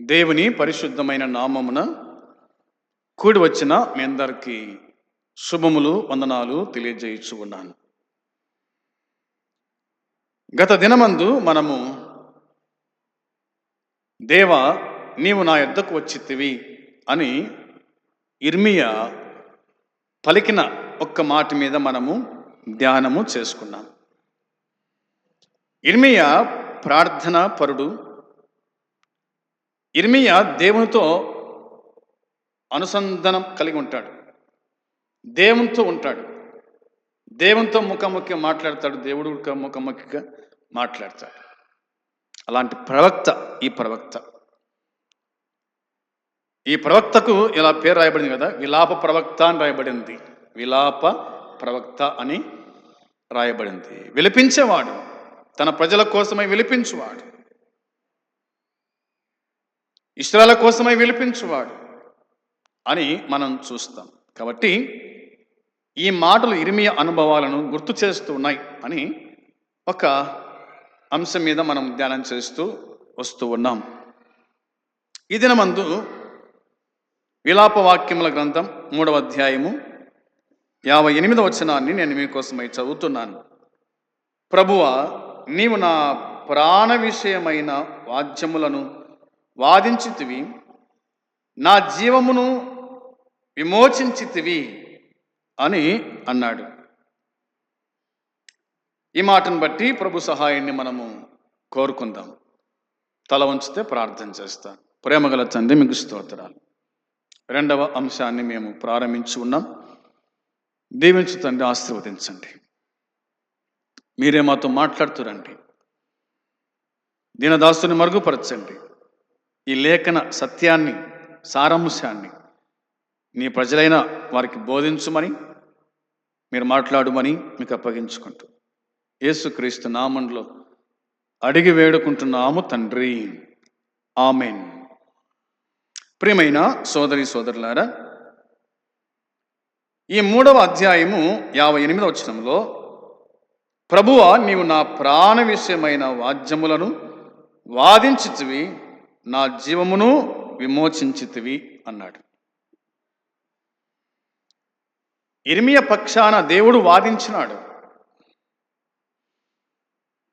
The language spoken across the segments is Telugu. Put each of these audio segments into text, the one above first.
దేవుని పరిశుద్ధమైన నామమున కూడి వచ్చిన మీ అందరికీ శుభములు వందనాలు తెలియజేయచ్చు ఉన్నాను. గత దినమందు మనము దేవ నీవు నా యొద్దకు వచ్చితివి అని ఇర్మియా పలికిన ఒక్క మాట మీద మనము ధ్యానము చేసుకున్నాం. ఇర్మియా ప్రార్థన పరుడు ఇర్మియా దేవునితో అనుసంధానం కలిగి ఉంటాడు. దేవునితో ఉంటాడు. దేవునితో ముఖాముఖి మాట్లాడతాడు. దేవుడు ముఖాముఖిగా మాట్లాడతాడు. అలాంటి ప్రవక్త ఈ ప్రవక్త. ఈ ప్రవక్తకు ఇలా పేరు రాయబడింది కదా విలాప ప్రవక్త అని రాయబడింది. విలాప ప్రవక్త అని రాయబడింది. విలిపించేవాడు తన ప్రజల కోసమై విలిపించువాడు. ఇష్టాల కోసమై విలిపించువాడు అని మనం చూస్తాం. కాబట్టి ఈ మాటలు ఇరిమియ అనుభవాలను గుర్తు చేస్తూ ఉన్నాయి అని ఒక అంశం మీద మనం ధ్యానం చేస్తూ వస్తూ ఉన్నాం. ఈ దినమందు విలాప వాక్యముల గ్రంథం మూడవ అధ్యాయము యాభై ఎనిమిదవ వచనాన్ని నేను మీకోసమై చదువుతున్నాను. ప్రభువ నీవు నా ప్రాణ విషయమైన వాద్యములను వాదించితివి నా జీవమును విమోచించితివి అని అన్నాడు. ఈ మాటను బట్టి ప్రభు సహాయాన్ని మనము కోరుకుందాం. తల ఉంచితే ప్రార్థన చేస్తాం. ప్రేమగల తండ్రి మీకు స్తోత్రాలు. రెండవ అంశాన్ని మేము ప్రారంభించి ఉన్నాం. దీవించు తండ్రి ఆశీర్వదించండి. మీరే మాతో మాట్లాడుతురండి దీనదాసుని మరుగుపరచండి. ఈ లేఖన సత్యాన్ని సారాంశాన్ని నీ ప్రజలైన వారికి బోధించుమని మీరు మాట్లాడుమని మీకు అప్పగించుకుంటూ. యేసుక్రీస్తు నామంలో అడిగి వేడుకుంటున్నాము తండ్రి. ఆమెన్. ప్రియమైన సోదరి సోదరులారా ఈ మూడవ అధ్యాయము యాభై ఎనిమిదవ వచనంలో ప్రభువ నీవు నా ప్రాణ విషయమైన వాద్యములను వాదించితివి నా జీవమును విమోచించితివి అన్నాడు. ఇర్మియ పక్షాన దేవుడు వాదించినాడు.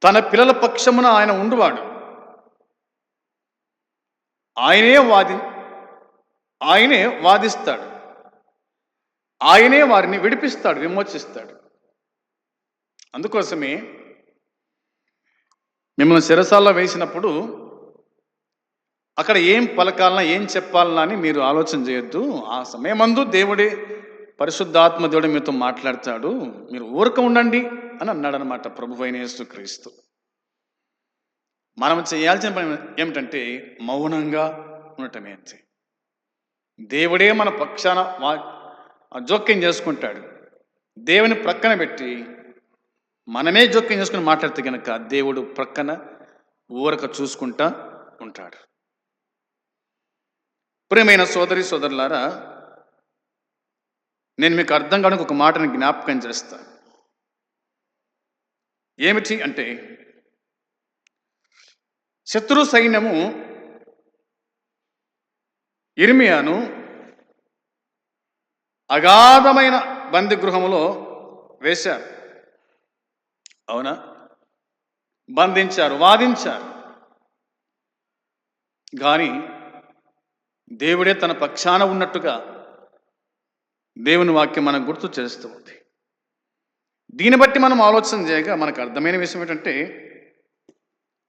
తన పిల్లల పక్షమున ఆయన ఉండువాడు. ఆయనే వాది ఆయనే వాదిస్తాడు. ఆయనే వారిని విడిపిస్తాడు విమోచిస్తాడు. అందుకోసమే మిమ్మల్ని శిరసాల్లో వేసినప్పుడు అక్కడ ఏం పలకాలన్నా ఏం చెప్పాలనా అని మీరు ఆలోచన చేయొద్దు. ఆ సమయమందు దేవుడే పరిశుద్ధాత్మ దేవుడు మీతో మాట్లాడతాడు. మీరు ఊరక ఉండండి అని అన్నాడు అనమాట ప్రభు అయిన క్రీస్తు మనం చేయాల్సిన పని ఏమిటంటే మౌనంగా ఉండటమే అంతే. దేవుడే మన పక్షాన వా జోక్యం చేసుకుంటాడు. దేవుని ప్రక్కన పెట్టి మనమే జోక్యం చేసుకుని మాట్లాడితే కనుక దేవుడు ప్రక్కన ఊరక చూసుకుంటా ఉంటాడు. ప్రియమైన సోదరి సోదరులారా నేను మీకు అర్థం కావడానికి ఒక మాటను జ్ఞాపకం చేస్తాను ఏమిటి అంటే శత్రు సైన్యము ఇర్మియాను అగాధమైన బంది గృహములో వేశారు. అవునా? బంధించారు వాదించారు. కానీ దేవుడే తన పక్షాన ఉన్నట్టుగా దేవుని వాక్యం మనకు గుర్తు చేస్తూ ఉంది. దీన్ని బట్టి మనం ఆలోచన చేయగా మనకు అర్థమైన విషయం ఏంటంటే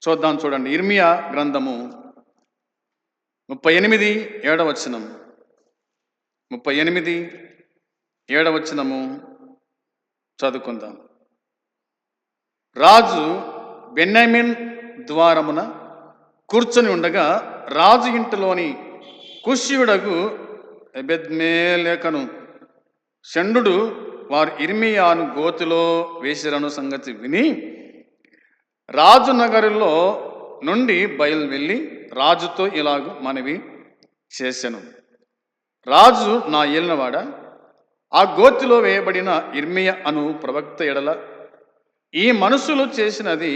చూద్దాం చూడండి. ఇర్మియా గ్రంథము ముప్పై ఎనిమిది ఏడవచనం. ముప్పై ఎనిమిది ఏడవచనము చదువుకుందాం. రాజు బెన్నమిన్ ద్వారమున కూర్చొని ఉండగా రాజు ఇంటిలోని కుష్యుడకు ఎబెద్మేలేకను షండు వారు ఇర్మియాను గోతిలో వేసిరను సంగతి విని రాజు నగరులో నుండి బయలు వెళ్ళి రాజుతో ఇలాగ మనవి చేశాను రాజు నా ఏలినవాడ ఆ గోతిలో వేయబడిన ఇర్మియ అను ప్రవక్త ఎడల ఈ మనుషులు చేసినది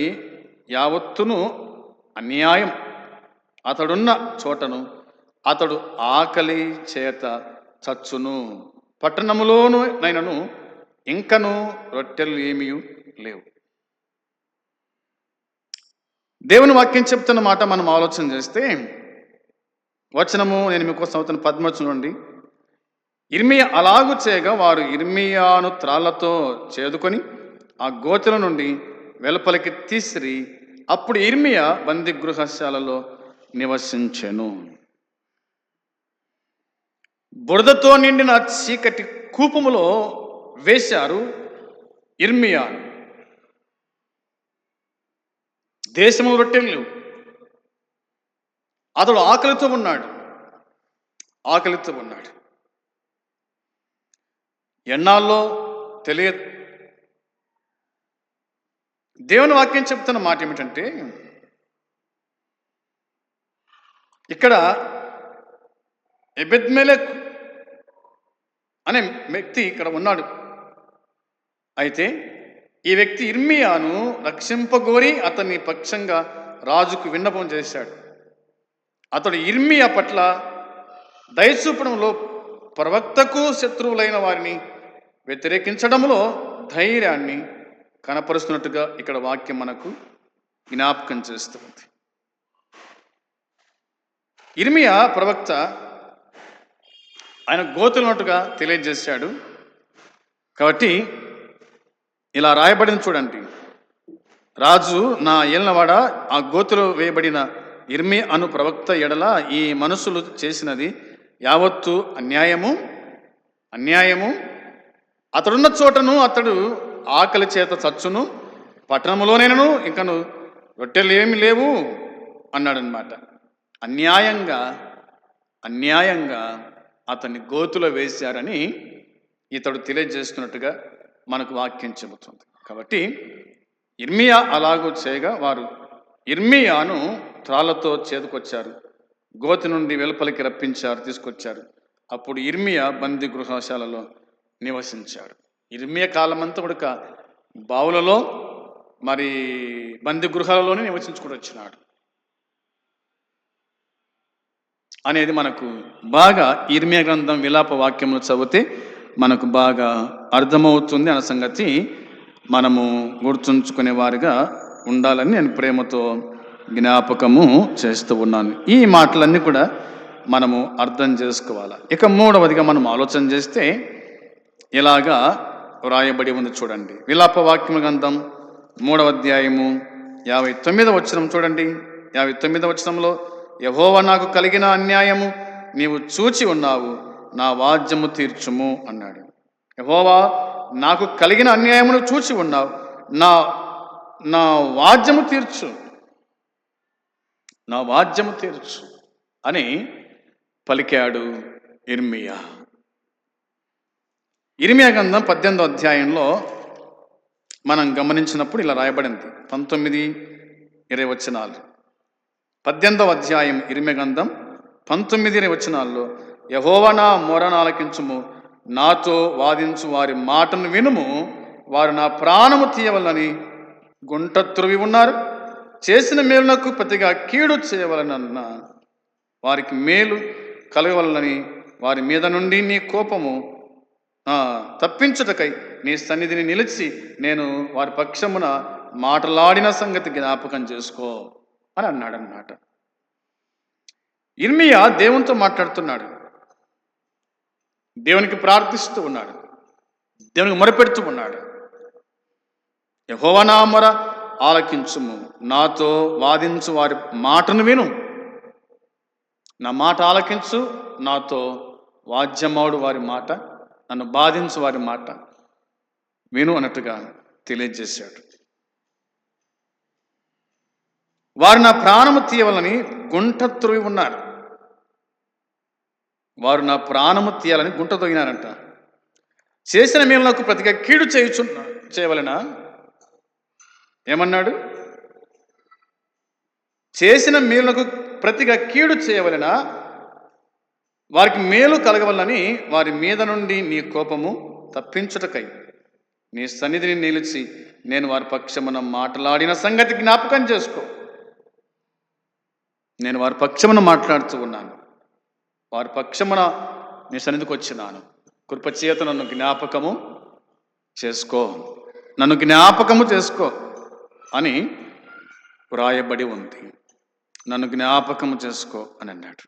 యావత్తును అన్యాయం. అతడున్న చోటను అతడు ఆకలి చేత చచ్చును. పట్టణములోను నైనను ఇంకను రొట్టెలు ఏమీ లేవు. దేవుని వాక్యం చెప్తున్న మాట మనం ఆలోచన చేస్తే వచనము నేను మీకోసం అవుతున్న పద్మచు నుండి ఇర్మియా అలాగు చేయగా వారు ఇర్మియాను త్రాళ్ళతో చేదుకొని ఆ గోతుల నుండి వెలుపలికి తీసిరి అప్పుడు ఇర్మియా బంది గృహశాలలో నివసించెను. బురదతో నిండిన చీకటి కూపములో వేశారు ఇర్మియా దేశము రొట్టెలు అతడు ఆకలితో ఉన్నాడు. ఆకలితో ఉన్నాడు. ఎన్నాళ్ళలో తెలియదు. దేవుని వాక్యం చెప్తున్న మాట ఏమిటంటే ఇక్కడ ఎబెద్మెలెక్ అనే వ్యక్తి ఇక్కడ ఉన్నాడు. అయితే ఈ వ్యక్తి ఇర్మియాను రక్షింపగోరి అతని పక్షంగా రాజుకు విన్నపం చేశాడు. అతడు ఇర్మియా పట్ల దయచూపడంలో ప్రవక్తకు శత్రువులైన వారిని వ్యతిరేకించడంలో ధైర్యాన్ని కనపరుస్తున్నట్టుగా ఇక్కడ వాక్యం మనకు జ్ఞాపకం చేస్తుంది. ఇర్మియా ప్రవక్త ఆయన గోతులున్నట్టుగా తెలియజేశాడు. కాబట్టి ఇలా రాయబడింది చూడండి. రాజు నా ఏలినవాడ ఆ గోతులో వేయబడిన ఇర్మి అను ప్రవక్త ఎడల ఈ మనుషులు చేసినది యావత్తు అన్యాయము అన్యాయము. అతడున్న చోటను అతడు ఆకలి చేత చచ్చును పట్టణంలోనైనను ఇంకను రొట్టెలు ఏమి లేవు అన్నాడనమాట అన్యాయంగా అన్యాయంగా అతన్ని గోతులో వేశారని ఇతడు తెలియజేస్తున్నట్టుగా మనకు వాక్యం చెబుతుంది. కాబట్టి ఇర్మియా అలాగూ చేయగా వారు ఇర్మియాను త్రాళ్ళతో చేదుకొచ్చారు గోతి నుండి వెలుపలికి రప్పించారు తీసుకొచ్చారు. అప్పుడు ఇర్మియా బంది గృహశాలలో నివసించాడు. ఇర్మియా కాలమంతా కూడా బావులలో మరి బంది గృహాలలోనే నివసించుకుని వచ్చినాడు. అనేది మనకు బాగా ఇర్మియా గ్రంథం విలాప వాక్యములు చదివితే మనకు బాగా అర్థమవుతుంది అన్న సంగతి మనము గుర్తుంచుకునే వారిగా ఉండాలని నేను ప్రేమతో జ్ఞాపకము చేస్తూ ఉన్నాను. ఈ మాటలన్నీ కూడా మనము అర్థం చేసుకోవాలి? ఇక మూడవదిగా మనం ఆలోచన చేస్తే ఇలాగా వ్రాయబడి ఉంది చూడండి. విలాప వాక్యము గ్రంథం మూడవ అధ్యాయము యాభై తొమ్మిదవ వచనం చూడండి. యాభై తొమ్మిదవ వచనంలో యహోవ నాకు కలిగిన అన్యాయము నీవు చూచి ఉన్నావు నా వాద్యము తీర్చుము అన్నాడు. యహోవా నాకు కలిగిన అన్యాయమును చూచి ఉన్నావు నా నా వాద్యము తీర్చు నా వాద్యము తీర్చు అని పలికాడు ఇర్మియా ఇర్మియా గంధం పద్దెనిమిదో అధ్యాయంలో మనం గమనించినప్పుడు ఇలా రాయబడింది. పంతొమ్మిది ఇరవై వచ్చినాలు పద్దెనిమిదవ అధ్యాయం ఇరిమె పంతొమ్మిది వచనాల్లో యహోవనా మొరనాలకించుము నాతో వాదించు వారి మాటను వినుము వారు నా ప్రాణము తీయవలని గుంట త్రువి ఉన్నారు. చేసిన మేలునకు ప్రతిగా కీడు చేయవలనన్న వారికి మేలు కలగవలనని వారి మీద నుండి నీ కోపము తప్పించుటకై నీ సన్నిధిని నిలిచి నేను వారి పక్షమున మాటలాడిన సంగతి జ్ఞాపకం చేసుకో. అని అన్నాడు ఇర్మియా దేవునితో మాట్లాడుతున్నాడు. దేవునికి ప్రార్థిస్తూ ఉన్నాడు. దేవునికి మొరపెడుతూ ఉన్నాడు. యహోవనా మొర ఆలకించుము. నాతో వాదించు వారి మాటను విను. నా మాట ఆలకించు నాతో వాద్యమాడు వారి మాట నన్ను బాధించు వారి మాట విను అన్నట్టుగా తెలియజేశాడు. వారు నా ప్రాణము తీయవలని గుంట త్రువి ఉన్నారు. వారు నా ప్రాణము తీయాలని గుంట తొగినారంట. చేసిన మేలునకు ప్రతిగా కీడు చేయుచు చేయవలనా? ఏమన్నాడు? చేసిన మేలునకు ప్రతిగా కీడు చేయవలన? వారికి మేలు కలగవలని వారి మీద నుండి నీ కోపము తప్పించుటకై. నీ సన్నిధిని నిలిచి నేను వారి పక్షమున మాట్లాడిన సంగతి జ్ఞాపకం చేసుకో. నేను వారి పక్షమున మాట్లాడుతూ ఉన్నాను. వారి పక్షమున నీ సన్నిధికి వచ్చినాను. కృపచేత నన్ను జ్ఞాపకము చేసుకో. నన్ను జ్ఞాపకము చేసుకో అని వ్రాయబడి ఉంది. నన్ను జ్ఞాపకము చేసుకో అని అన్నాడు.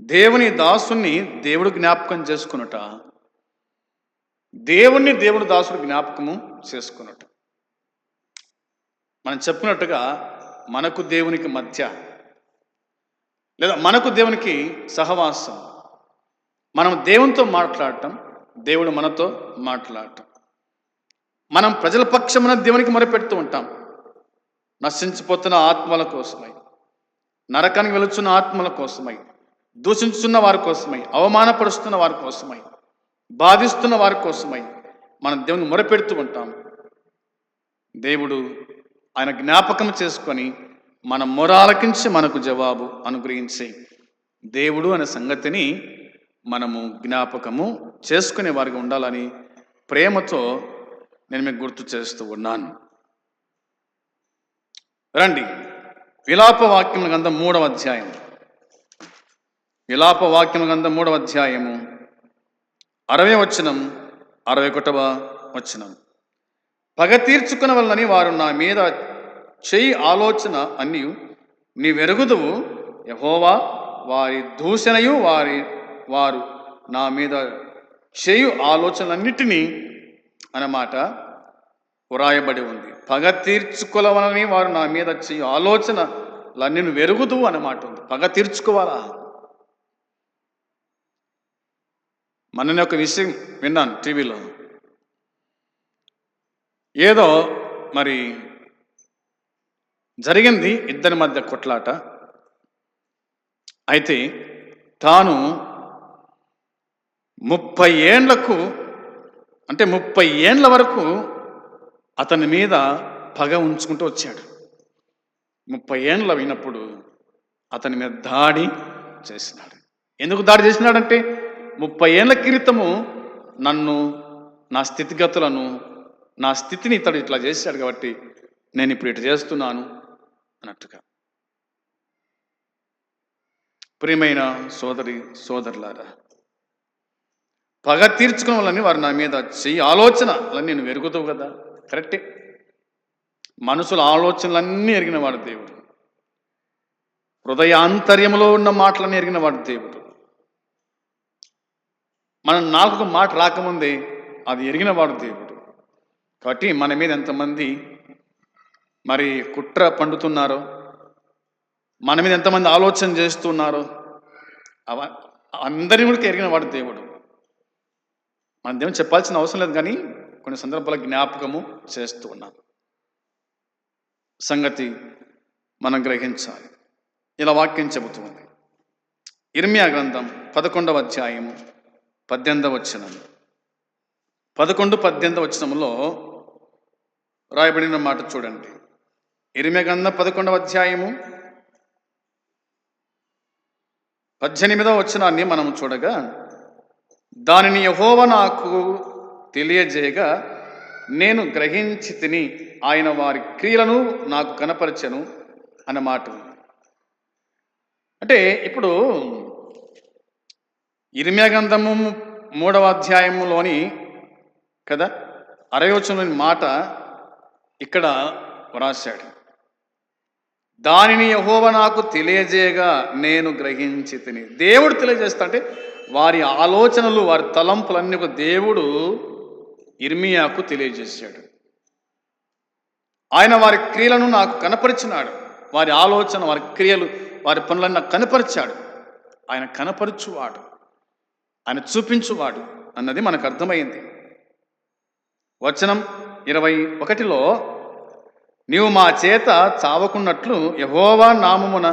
దేవుని దాసుని దేవుడు జ్ఞాపకం చేసుకునుట దేవుణ్ణి దేవుడు దాసుడు జ్ఞాపకము చేసుకునుట. మనం చెప్పినట్టుగా మనకు దేవునికి మధ్య లేదా మనకు దేవునికి సహవాసం. మనం దేవునితో మాట్లాడటం దేవుడు మనతో మాట్లాడటం. మనం ప్రజల పక్షమున దేవునికి మొరపెడుతూ ఉంటాం. నశించిపోతున్న ఆత్మల కోసమై నరకానికి వెళుచున్న ఆత్మల కోసమై దూషించుతున్న వారి కోసమై అవమానపరుస్తున్న వారి కోసమై బాధిస్తున్న వారి కోసమై మనం దేవుని మొరపెడుతూ ఉంటాం. దేవుడు ఆయన జ్ఞాపకం చేసుకొని మన మొరాలకించి మనకు జవాబు అనుగ్రహించే దేవుడు అనే సంగతిని మనము జ్ఞాపకము చేసుకునే వారికి ఉండాలని ప్రేమతో నేను మీకు గుర్తు చేస్తూ ఉన్నాను. రండి. విలాప వాక్యం గంధం మూడవ అధ్యాయం విలాప వాక్యం గంధం మూడవ అధ్యాయము. అరవై వచనం అరవై ఒకటవ వచనం. పగ తీర్చుకున్న వలనని వారు నా మీద చెయ్యి ఆలోచన అన్నీ నీ వెరుగుదువు యహోవా వారి దూషణయు వారి వారు నా మీద చేయు ఆలోచనలన్నిటినీ అన్నమాట వ్రాయబడి ఉంది. పగ తీర్చుకోవాలని వారు నా మీద చేయు ఆలోచనలన్నీ నువ్వు వెరుగుదువు అన్నమాట ఉంది. పగ తీర్చుకోవాలా? మనని ఒక విషయం విన్నాను టీవీలో. ఏదో మరి జరిగింది ఇద్దరి మధ్య కొట్లాట. అయితే తాను ముప్పై ఏండ్లకు అంటే ముప్పై ఏండ్ల వరకు అతని మీద పగ ఉంచుకుంటూ వచ్చాడు. ముప్పై ఏండ్ల అయినప్పుడు అతని మీద దాడి చేసినాడు ఎందుకు దాడి చేసినాడంటే ముప్పై ఏండ్ల క్రితము నన్ను నా స్థితిగతులను నా స్థితిని ఇతడు ఇట్లా చేశాడు కాబట్టి నేను ఇప్పుడు ఇటు చేస్తున్నాను అన్నట్టుగా. ప్రియమైన సోదరి సోదరులారా పగ తీర్చుకున్న వాళ్ళని వారు నా మీద చెయ్యి ఆలోచనలన్నీ నేను వెరుగుతావు కదా? కరెక్టే. మనుషుల ఆలోచనలన్నీ ఎరిగిన వాడు దేవుడు. హృదయాంతర్యంలో ఉన్న మాటలన్నీ ఎరిగిన వాడు దేవుడు. మన నాలుగు మాట రాకముందే అది ఎరిగిన వాడు దేవుడు. కాబట్టి మన మీద ఎంతమంది మరి కుట్ర పండుతున్నారో మన మీద ఎంతమంది ఆలోచన చేస్తున్నారో అవ అందరిని కూడా ఎరిగిన వాడు దేవుడు. మన దేవుని చెప్పాల్సిన అవసరం లేదు కానీ కొన్ని సందర్భాల జ్ఞాపకము చేస్తూ ఉన్నాం సంగతి మనం గ్రహించాలి. ఇలా వాక్యం చెబుతుంది. ఇర్మియా గ్రంథం పదకొండవ అధ్యాయము పద్దెనిమిదవ వచనం. పదకొండు పద్దెనిమిదవ వచనంలో రాయబడిన మాట చూడండి. ఇరిమియా పదకొండవ అధ్యాయము పద్దెనిమిదవ వచనాన్ని మనం చూడగా దానిని యహోవ నాకు తెలియజేయగా నేను గ్రహించి తిని ఆయన వారి క్రియలను నాకు కనపరచను అన్న మాట అంటే ఇప్పుడు ఇరిమియా మూడవ అధ్యాయములోని కదా అరయోచనలోని మాట ఇక్కడ వ్రాశాడు. దానిని యహోవ నాకు తెలియజేయగా నేను గ్రహించి తిని దేవుడు తెలియజేస్తా అంటే వారి ఆలోచనలు వారి తలంపులన్నీ ఒక దేవుడు ఇర్మియాకు తెలియజేశాడు. ఆయన వారి క్రియలను నాకు కనపరిచినాడు. వారి ఆలోచన వారి క్రియలు వారి పనులను నాకు కనపరిచాడు. ఆయన కనపరుచువాడు. ఆయన చూపించువాడు అన్నది మనకు అర్థమైంది. వచనం ఇరవై ఒకటిలో నీవు మా చేత చావకున్నట్లు యహోవా నామమున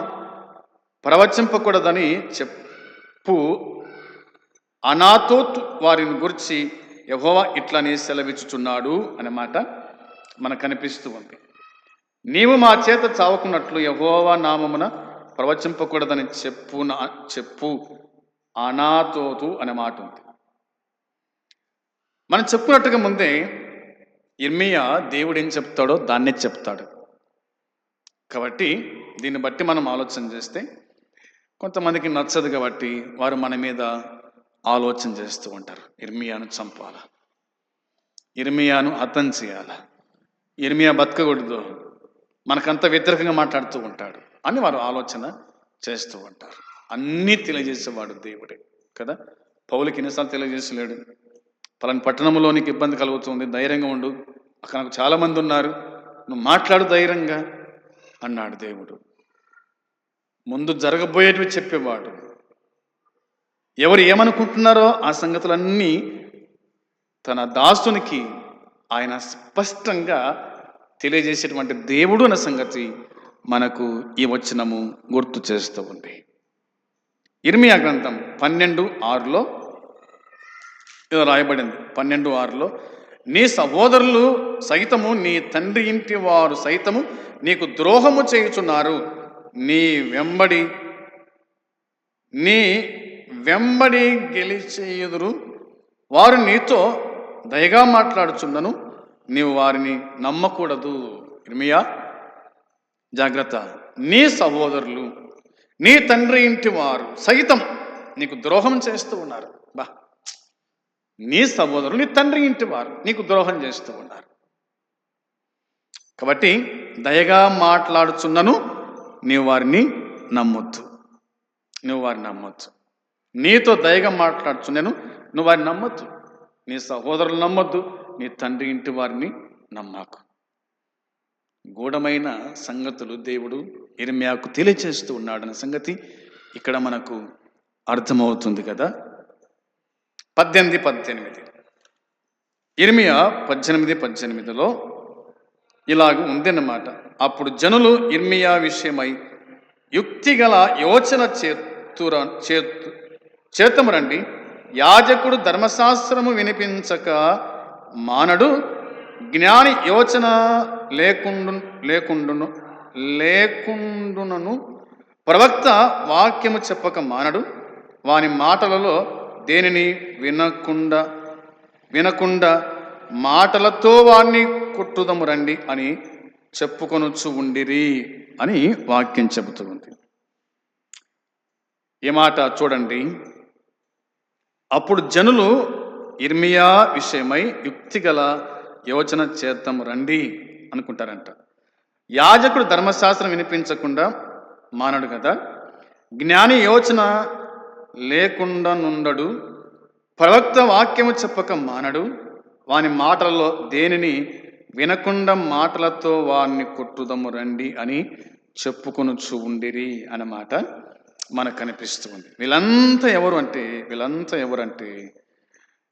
ప్రవచింపకూడదని చెప్పు. అనాథోత్ వారిని గురించి యహోవా ఇట్లనే సెలవిచ్చుచున్నాడు అనే మాట మనకు కనిపిస్తూ ఉంది. నీవు మా చేత చావకున్నట్లు యహోవా నామమున ప్రవచింపకూడదని చెప్పు నా- చెప్పు. అనాథోతు అనే మాట ఉంది. మనం చెప్పుకున్నట్టుగా ముందే ఇర్మియా దేవుడు ఏం చెప్తాడో దాన్నే చెప్తాడు. కాబట్టి దీన్ని బట్టి మనం ఆలోచన చేస్తే కొంతమందికి నచ్చదు కాబట్టి వారు మన మీద ఆలోచన చేస్తూ ఉంటారు. ఇర్మియాను చంపాలా? ఇర్మియాను హతం చేయాలా? ఇర్మియా బతకకూడదు. మనకంత వ్యతిరేకంగా మాట్లాడుతూ ఉంటాడు అని వారు ఆలోచన చేస్తూ ఉంటారు. అన్నీ తెలియజేసేవాడు దేవుడే కదా? పౌలకి ఎన్నిసార్లు తెలియజేసలేడు? పలాని పట్టణంలో నీకు ఇబ్బంది కలుగుతుంది ధైర్యంగా ఉండు. అక్కడ నాకు చాలామంది ఉన్నారు. నువ్వు మాట్లాడు ధైర్యంగా అన్నాడు దేవుడు. ముందు జరగబోయేటివి చెప్పేవాడు. ఎవరు ఏమనుకుంటున్నారో ఆ సంగతులన్నీ తన దాసునికి ఆయన స్పష్టంగా తెలియజేసేటువంటి దేవుడు అన్న సంగతి మనకు ఈ వచనము గుర్తు చేస్తూ ఉంది. ఇర్మియా గ్రంథం పన్నెండు ఆరులో ఇది రాయబడింది. పన్నెండు ఆరులో నీ సహోదరులు సైతము నీ తండ్రి ఇంటి వారు సైతము నీకు ద్రోహము చేయుచున్నారు. నీ వెంబడి నీ వెంబడి గెలిచేయుదురు వారు నీతో దయగా మాట్లాడుచుండను. నీవు వారిని నమ్మకూడదు. ఇర్మియా జాగ్రత్త. నీ సహోదరులు నీ తండ్రి ఇంటి వారు సైతం నీకు ద్రోహం చేస్తూ ఉన్నారు. బా. నీ సహోదరులు నీ తండ్రి ఇంటి వారు. నీకు ద్రోహం చేస్తూ ఉన్నారు. కాబట్టి దయగా మాట్లాడుచున్నను నీవు వారిని నమ్మొద్దు. నువ్వు వారిని నమ్మొద్దు. నీతో దయగా మాట్లాడుచున్నాను నువ్వు వారిని నమ్మొద్దు. నీ సహోదరులు నమ్మొద్దు నీ తండ్రి ఇంటి వారిని నమ్మకు. గూఢమైన సంగతులు దేవుడు ఇరిమ్యాకు తెలియచేస్తూ ఉన్నాడన్న సంగతి ఇక్కడ మనకు అర్థమవుతుంది కదా. పద్దెనిమిది పద్దెనిమిది. ఇర్మియా పద్దెనిమిది పద్దెనిమిదిలో ఇలాగ ఉందన్నమాట. అప్పుడు జనులు ఇర్మియా విషయమై యుక్తిగల యోచన చేతుర చేతు చేతము రండి యాజకుడు ధర్మశాస్త్రము వినిపించక మానడు జ్ఞాని యోచన లేకుండు లేకుండును లేకుండునను ప్రవక్త వాక్యము చెప్పక మానడు. వాని మాటలలో దేనిని వినకుండా వినకుండా మాటలతో వాణ్ణి కొట్టుదము రండి అని చెప్పుకొనొచ్చు ఉండిరి అని వాక్యం చెబుతూ ఉంది ఈ మాట చూడండి. అప్పుడు జనులు ఇర్మియా విషయమై యుక్తిగల యోచన చేద్దాం రండి అనుకుంటారంట. యాజకుడు ధర్మశాస్త్రం వినిపించకుండా మానడు కదా? జ్ఞాని యోచన లేకుండా నుండడు ప్రవక్త వాక్యము చెప్పక మానడు. వాని మాటలలో దేనిని వినకుండా మాటలతో వారిని కొట్టుదము రండి అని చెప్పుకొనుచు ఉండిరి అన్నమాట మనకు కనిపిస్తుంది. వీళ్ళంతా ఎవరు అంటే వీళ్ళంతా ఎవరంటే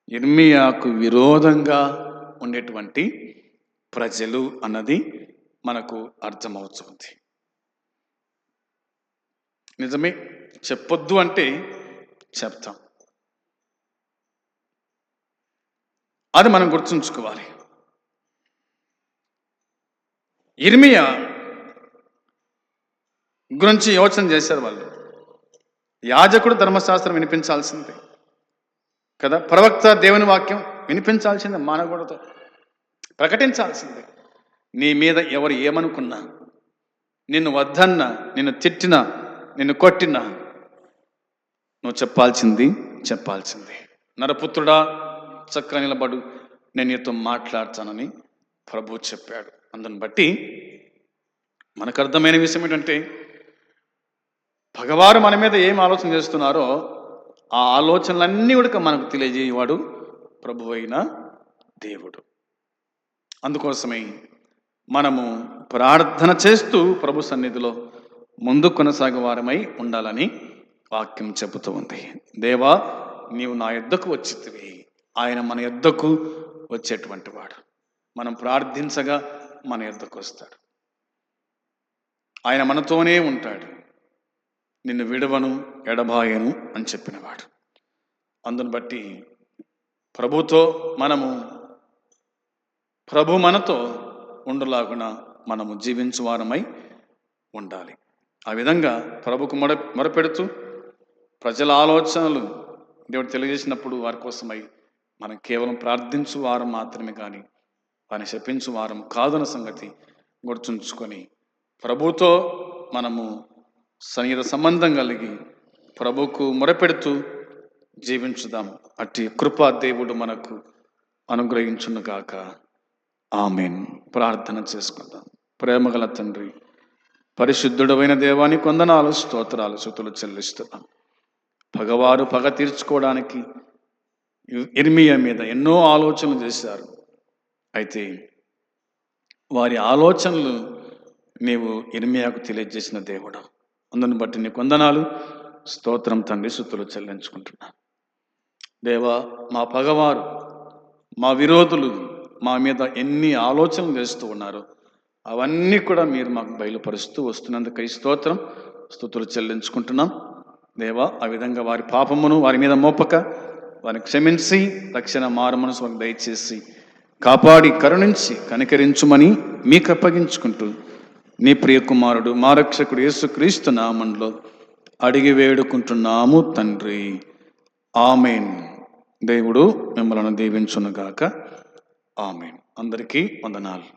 ఇర్మియాకు విరోధంగా ఉండేటువంటి ప్రజలు అన్నది మనకు అర్థమవుతుంది. నిజమే చెప్పొద్దు అంటే చెప్తాం. అది మనం గుర్తుంచుకోవాలి. ఇర్మియా గురించి యోచన చేశారు వాళ్ళు. యాజకుడు ధర్మశాస్త్రం వినిపించాల్సిందే కదా? ప్రవక్త దేవుని వాక్యం వినిపించాల్సిందే మానకూడదు ప్రకటించాల్సిందే. నీ మీద ఎవరు ఏమనుకున్నా నిన్ను వద్దన్నా నిన్ను తిట్టినా నిన్ను కొట్టినా నువ్వు చెప్పాల్సింది చెప్పాల్సింది. నరపుత్రుడా చక్కగా నిలబడు. నేను నీతో మాట్లాడతానని ప్రభు చెప్పాడు. అందుని బట్టి మనకు అర్థమైన విషయం ఏంటంటే భగవారు మన మీద ఏం ఆలోచన చేస్తున్నారో ఆ ఆలోచనలన్నీ కూడా మనకు తెలియజేయవాడు ప్రభు అయిన దేవుడు. అందుకోసమే మనము ప్రార్థన చేస్తూ ప్రభు సన్నిధిలో ముందు కొనసాగే వారమై ఉండాలని వాక్యం చెబుతూ ఉంది. దేవా నీవు నా యుద్ధకు వచ్చితివి. ఆయన మన యుద్ధకు వచ్చేటువంటి వాడు. మనం ప్రార్థించగా మన యుద్ధకు వస్తాడు. ఆయన మనతోనే ఉంటాడు. నిన్ను విడవను ఎడబాయను అని చెప్పినవాడు అందును బట్టి ప్రభుతో మనము ప్రభు మనతో ఉండలాగున మనము జీవించు వారమై ఉండాలి. ఆ విధంగా ప్రభుకు మొర మొరపెడుతూ ప్రజల ఆలోచనలు దేవుడు తెలియజేసినప్పుడు వారి కోసమై మనం కేవలం ప్రార్థించు వారం మాత్రమే కానీ వారిని శపించు వారం కాదన్న సంగతి గుర్తుంచుకొని ప్రభుతో మనము సన్నిహిత సంబంధం కలిగి ప్రభుకు మొరపెడుతూ జీవించుదాం. అట్టి కృపా దేవుడు మనకు అనుగ్రహించును గాక. ఆమెన్. ప్రార్థన చేసుకుందాం. ప్రేమగల తండ్రి పరిశుద్ధుడమైన దేవానికి వందనాలు స్తోత్రాలు శృతులు చెల్లిస్తున్నాం. పగవారు పగ తీర్చుకోవడానికి ఇర్మియా మీద ఎన్నో ఆలోచనలు చేశారు. అయితే వారి ఆలోచనలు నీవు ఇర్మియాకు తెలియజేసిన దేవుడు. అందుని బట్టి నీకు వందనాలు. స్తోత్రం తండ్రి శృతులు చెల్లించుకుంటున్నాను దేవా మా పగవారు మా విరోధులు మా మీద ఎన్ని ఆలోచనలు చేస్తూ ఉన్నారు అవన్నీ కూడా మీరు మాకు బయలుపరుస్తూ వస్తున్నందుకై స్తోత్రం. స్థుతులు చెల్లించుకుంటున్నాం. దేవా ఆ విధంగా వారి పాపమును వారి మీద మోపక వారిని క్షమించి రక్షణ మారు వారికి దయచేసి కాపాడి కరుణించి కనికరించుమని మీకు అప్పగించుకుంటూ నీ ప్రియకుమారుడు మా రక్షకుడు యేసుక్రీస్తు నామంలో అడిగి వేడుకుంటున్నాము తండ్రి. ఆమెన్. దేవుడు మిమ్మల్ని దీవించునుగాక. ఆమెన్. అందరికీ వందనాలు.